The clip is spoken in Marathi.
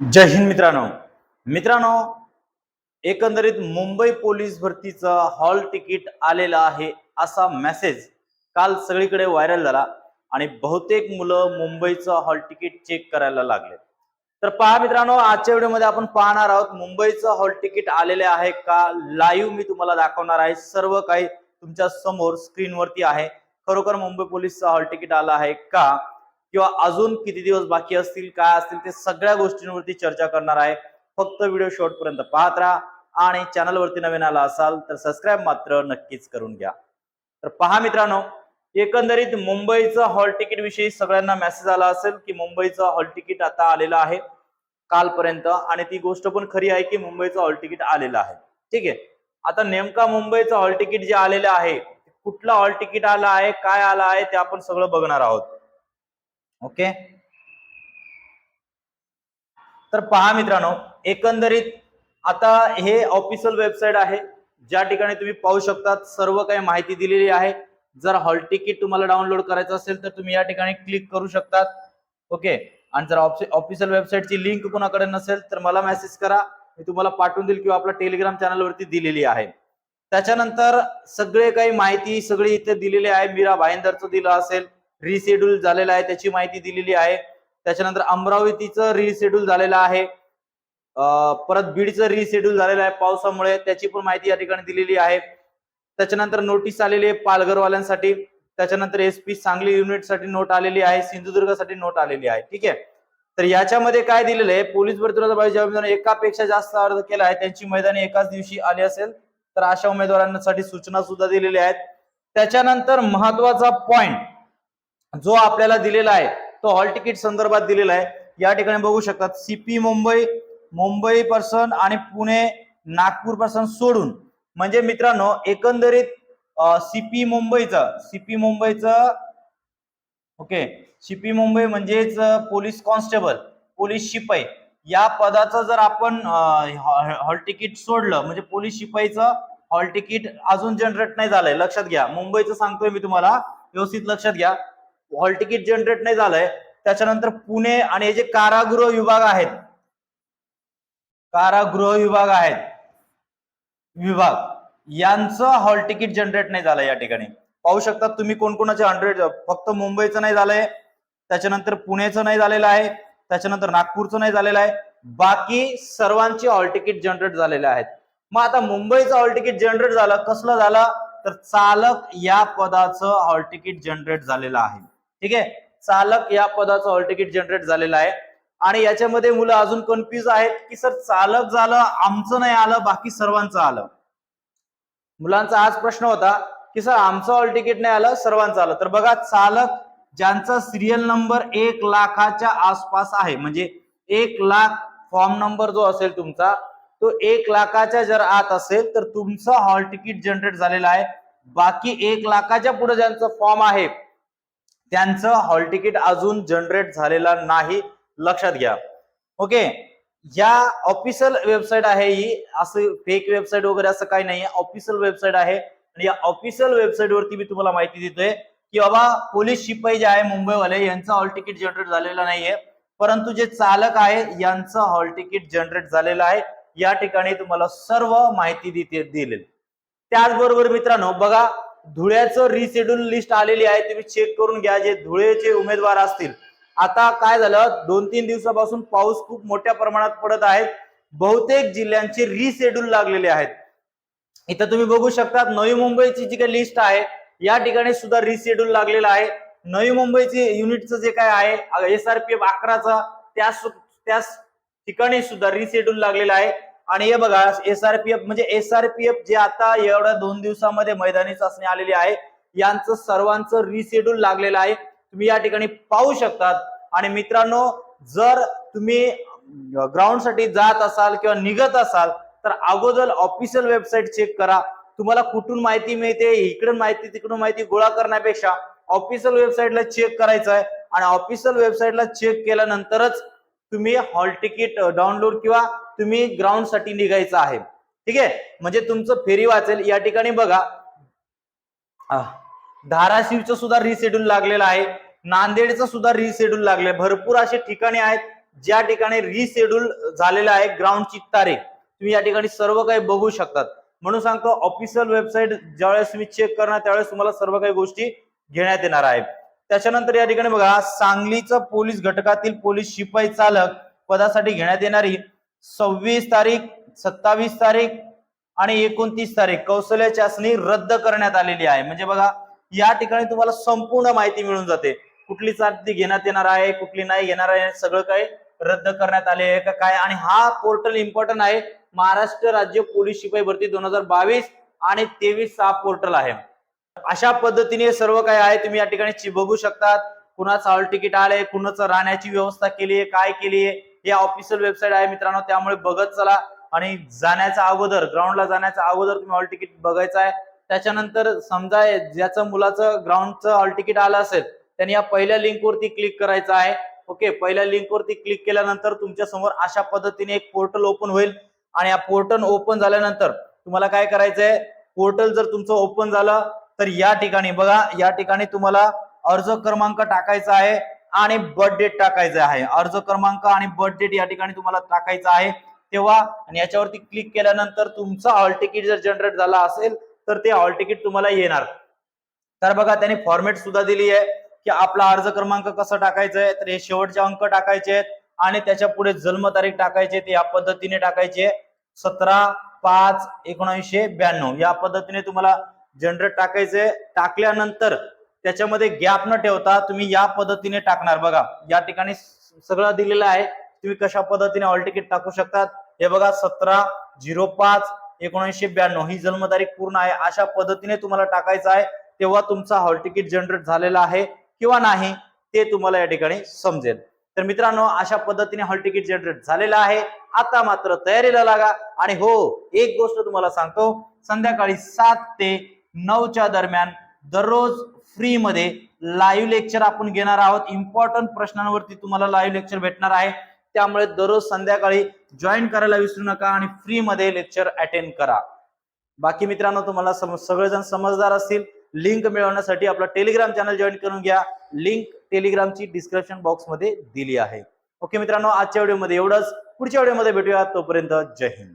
जय हिंद मित्रांनो. मित्रांनो एकंदरीत मुंबई पोलीस भरतीचं हॉल तिकीट आलेलं आहे असा मेसेज काल सगळीकडे व्हायरल झाला आणि बहुतेक मुलं मुंबईचं हॉल तिकीट चेक करायला लागले. तर पहा मित्रांनो आजच्या व्हिडिओमध्ये आपण पाहणार आहोत मुंबईचं हॉल तिकीट आलेले आहे का? लाईव्ह मी तुम्हाला दाखवणार आहे. सर्व काही तुमच्यासमोर स्क्रीनवरती आहे. खरोखर मुंबई पोलीसचं हॉल तिकीट आलं आहे का? किंवा अजून किती दिवस बाकी असतील काय असतील ते सगळ्या गोष्टींवरती चर्चा करणार आहे. फक्त व्हिडिओ शेवटपर्यंत पाहत राहा आणि चॅनलवरती नवीन आला असाल तर सबस्क्राईब मात्र नक्कीच करून घ्या. तर पहा मित्रांनो एकंदरीत मुंबईचं हॉल तिकीट विषयी सगळ्यांना मेसेज आला असेल की मुंबईचं हॉल तिकीट आता आलेलं आहे कालपर्यंत आणि ती गोष्ट पण खरी आहे की मुंबईचं हॉल तिकीट आलेलं आहे. ठीक आहे? आता नेमका मुंबईचं हॉल तिकीट जे आलेलं आहे कुठलं हॉल तिकीट आलं आहे काय आलं आहे ते आपण सगळं बघणार आहोत. ओके? तर पहा मित्रांनो एकंदरीत आता हे ऑफिशियल वेबसाईट आहे. ज्या ठिकाणी तुम्ही पाहू शकतात सर्व काही माहिती दिलेली आहे. जर हॉल तिकीट तुम्हाला डाउनलोड करायचं असेल तर तुम्ही या ठिकाणी क्लिक करू शकतात. ओके? आणि जर ऑफिशियल वेबसाईटची लिंक कोणाकडे नसेल तर मला मेसेज करा. मी तुम्हाला पाठवून देईल किंवा आपल्या टेलिग्राम चॅनलवरती दिलेली आहे. त्याच्यानंतर सगळे काही माहिती सगळी इथे दिलेली आहे. मीरा भाईंदरचं दिलं असेल. रिशेड्यूल झालेलं आहे त्याची माहिती दिलेली आहे. त्याच्यानंतर अमरावतीचं रिशेड्यूल झालेलं आहे. परत बीडचं रिशेड्यूल झालेलं आहे पावसामुळे त्याची पण माहिती या ठिकाणी दिलेली आहे. त्याच्यानंतर नोटीस आलेली आहे पालघरवाल्यांसाठी. त्याच्यानंतर एस पी सांगली युनिटसाठी नोट आलेली आहे सिंधुदुर्गसाठी नोट आलेली आहे. ठीक आहे? तर याच्यामध्ये काय दिलेलं आहे? पोलीस भरतीला एकापेक्षा जास्त अर्ज केला आहे त्यांची मैदानी एकाच दिवशी आली असेल तर अशा उमेदवारांसाठी सूचना सुद्धा दिलेल्या आहेत. त्याच्यानंतर महत्त्वाचा पॉइंट जो आपल्याला दिलेला आहे तो हॉल तिकीट संदर्भात दिलेला आहे या ठिकाणी बघू शकतात सीपी मुंबई मुंबई पर्सन आणि पुणे नागपूर पर्सन सोडून. म्हणजे मित्रांनो एकंदरीत सीपी मुंबईचं सीपी मुंबईचं ओके सीपी मुंबई म्हणजेच पोलीस कॉन्स्टेबल पोलीस शिपाई. या पदाचं जर आपण हॉल तिकीट सोडलं म्हणजे पोलीस शिपाईचं हॉल तिकीट अजून जनरेट नाही झालंय लक्षात घ्या. मुंबईचं सांगतोय मी तुम्हाला व्यवस्थित लक्षात घ्या. हॉल तिकीट जनरेट नाही झालंय. त्याच्यानंतर पुणे आणि हे जे कारागृह विभाग आहेत कारागृह विभाग आहेत विभाग यांचं हॉल तिकीट जनरेट नाही झालं या ठिकाणी. पाहू शकता तुम्ही कोणकोणाचे हंड्रेड फक्त मुंबईचं नाही झालंय त्याच्यानंतर पुण्याचं नाही झालेलं आहे त्याच्यानंतर नागपूरचं नाही झालेलं आहे बाकी सर्वांचे हॉल तिकीट जनरेट झालेले आहेत. मग आता मुंबईचं हॉल तिकीट जनरेट झालं कसलं झालं? तर चालक या पदाचं हॉल तिकीट जनरेट झालेलं आहे. ठीक आहे? चालक या पदाचं हॉल तिकीट जनरेट झालेलं आहे. आणि याच्यामध्ये मुलं अजून कन्फ्युज आहेत की सर चालक झालं आमचं नाही आलं बाकी सर्वांचं आलं. मुलांचा आज प्रश्न होता की सर आमचं हॉल तिकीट नाही आलं सर्वांचं आलं. तर बघा चालक ज्यांचा सिरियल नंबर एक लाखाच्या आसपास आहे म्हणजे एक लाख फॉर्म नंबर जो असेल तुमचा तो एक लाखाच्या जर आत असेल तर तुमचं हॉल तिकीट जनरेट झालेलं आहे. बाकी एक लाखाच्या पुढे ज्यांचं फॉर्म आहे त्यांचं हॉल तिकीट अजून जनरेट झालेला नाही. लक्षात घ्या. ओके? या ऑफिशियल वेबसाईट आहे ही. असं फेक वेबसाईट वगैरे असं काही नाही. ऑफिशियल वेबसाईट आहे. आणि या ऑफिशियल वेबसाईट वरती मी तुम्हाला माहिती देतोय की बाबा पोलीस शिपाई जे आहे मुंबईवाले यांचं हॉल तिकीट जनरेट झालेलं नाहीये. परंतु जे चालक आहे यांचं हॉल तिकीट जनरेट झालेलं आहे. या ठिकाणी तुम्हाला सर्व माहिती देते दिलेली. त्याचबरोबर मित्रांनो बघा धुळ्याचं रिशेड्यूल लिस्ट आलेली आहे तुम्ही चेक करून घ्या जे धुळेचे उमेदवार असतील. आता काय झालं? दोन तीन दिवसापासून पाऊस खूप मोठ्या प्रमाणात पडत आहे. बहुतेक जिल्ह्यांचे रिशेड्यूल लागलेले आहेत. इथं तुम्ही बघू शकता नवी मुंबईची जी काही लिस्ट आहे या ठिकाणी सुद्धा रिशेड्यूल लागलेला आहे. नवी मुंबईची युनिटचं जे काय आहे एस आर पी एफ अकराचा त्या ठिकाणी सुद्धा रिशेड्यूल लागलेला आहे. आणि हे बघा एस आर पी एफ म्हणजे एस आर पी एफ जे आता एवढ्या दोन दिवसामध्ये मैदानी चाचणी आलेली आहे यांचं सर्वांचं रिशेड्यूल लागलेलं आहे. तुम्ही या ठिकाणी पाहू शकतात. आणि मित्रांनो जर तुम्ही ग्राउंडसाठी जात असाल किंवा निघत असाल तर अगोदर ऑफिशियल वेबसाईट चेक करा. तुम्हाला कुठून माहिती मिळते इकडून माहिती तिकडून माहिती गोळा करण्यापेक्षा ऑफिशियल वेबसाईटला चेक करायचं आहे आणि ऑफिशियल वेबसाईटला चेक केल्यानंतरच तुम्ही हॉल तिकीट डाउनलोड किंवा तुम्ही ग्राउंडसाठी निघायचं आहे. ठीक आहे? म्हणजे तुमचं फेरी वाचेल. या ठिकाणी बघा. धाराशिवचं सुद्धा रिशेड्यूल लागलेलं आहे. नांदेडचं सुद्धा रिशेड्यूल लागले भरपूर असे ठिकाणे आहेत ज्या ठिकाणी रिशेड्यूल झालेलं आहे ग्राउंडची तारीख. तुम्ही या ठिकाणी सर्व काही बघू शकतात. म्हणून सांगतो ऑफिशियल वेबसाईट ज्यावेळेस तुम्ही चेक करणार त्यावेळेस तुम्हाला सर्व काही गोष्टी घेण्यात येणार आहे त्याच्यानंतर या ठिकाणी बघा सांगलीचं पोलीस घटकातील पोलीस शिपाई चालक पदासाठी घेण्यात येणारी सव्वीस तारीख सत्तावीस तारीख आणि एकोणतीस तारीख कौशल्य चाचणी रद्द करण्यात आलेली आहे. म्हणजे बघा या ठिकाणी तुम्हाला संपूर्ण माहिती मिळून जाते. कुठली चाचणी घेण्यात येणार आहे कुठली नाही घेणार आहे सगळं काही रद्द करण्यात आले आहे का काय? आणि हा पोर्टल इम्पॉर्टंट आहे. महाराष्ट्र राज्य पोलीस शिपाई भरती दोन हजार बावीस आणि तेवीस हा पोर्टल आहे. अशा पद्धतीने सर्व काही आहे तुम्ही या ठिकाणी ची- बघू शकतात. कुणाचं हॉल तिकीट आलंय कुणाचं राहण्याची व्यवस्था केली आहे काय केली आहे हे ऑफिशियल वेबसाईट आहे मित्रांनो त्यामुळे बघत चला. आणि जाण्याच्या अगोदर ग्राउंडला जाण्याच्या अगोदर तुम्ही हॉल तिकीट बघायचं आहे. त्याच्यानंतर समजा ज्याचं मुलाचं ग्राउंडचं हॉल तिकीट आलं असेल त्यांनी या पहिल्या लिंकवरती क्लिक करायचं आहे. ओके पहिल्या लिंकवरती क्लिक केल्यानंतर तुमच्यासमोर अशा पद्धतीने एक पोर्टल ओपन होईल. आणि या पोर्टल ओपन झाल्यानंतर तुम्हाला काय करायचंय? पोर्टल जर तुमचं ओपन झालं तर या ठिकाणी बघा या ठिकाणी तुम्हाला अर्ज क्रमांक टाकायचा आहे आणि बर्थ डेट टाकायचा आहे. अर्ज क्रमांक आणि बर्थ डेट या ठिकाणी तुम्हाला टाकायचा आहे. तेव्हा आणि याच्यावरती क्लिक केल्यानंतर तुमचं हॉल तिकीट जर जनरेट झाला असेल तर ते हॉल तिकीट तुम्हाला येणार. तर बघा त्यांनी फॉर्मेट सुद्धा दिली आहे की आपला अर्ज क्रमांक कसा टाकायचा आहे तर हे शेवटचे अंक टाकायचे आहेत आणि त्याच्या पुढे जन्मतारीख टाकायची ते या पद्धतीने टाकायचे सतरा पाच एकोणीसशे ब्याण्णव. या पद्धतीने तुम्हाला जनरेट टाकायचे. टाकल्यानंतर त्याच्यामध्ये गॅप न ठेवता तुम्ही या पद्धतीने टाकणार. बघा या ठिकाणी सगळं दिलेलं आहे. तुम्ही कशा पद्धतीने ऑल तिकीट टाकू शकतात? हे बघा सतरा झिरो पाच एकोणीसशे ब्याण्णव ही जन्मतारीख पूर्ण आहे. अशा पद्धतीने तुम्हाला टाकायचं आहे. तेव्हा तुमचा हॉल तिकीट जनरेट झालेला आहे किंवा नाही ते तुम्हाला या ठिकाणी समजेल. तर मित्रांनो अशा पद्धतीने हॉल तिकीट जनरेट झालेलं आहे. आता मात्र तयारीला लागा. आणि हो एक गोष्ट तुम्हाला सांगतो. संध्याकाळी सात ते नऊच्या दरम्यान दररोज फ्रीमध्ये लाईव्ह लेक्चर आपण घेणार आहोत. इम्पॉर्टंट प्रश्नांवरती तुम्हाला लाईव्ह लेक्चर भेटणार आहे. त्यामुळे दररोज संध्याकाळी जॉईन करायला विसरू नका आणि फ्रीमध्ये लेक्चर अटेंड करा. बाकी मित्रांनो तुम्हाला सम- सगळेजण समजदार असतील. लिंक मिळवण्यासाठी आपला टेलिग्राम चॅनल जॉईन करून घ्या. लिंक टेलिग्रामची डिस्क्रिप्शन बॉक्समध्ये दिली आहे. ओके मित्रांनो आजच्या व्हिडिओमध्ये एवढंच. पुढच्या व्हिडिओमध्ये भेटूया. तोपर्यंत जय हिंद.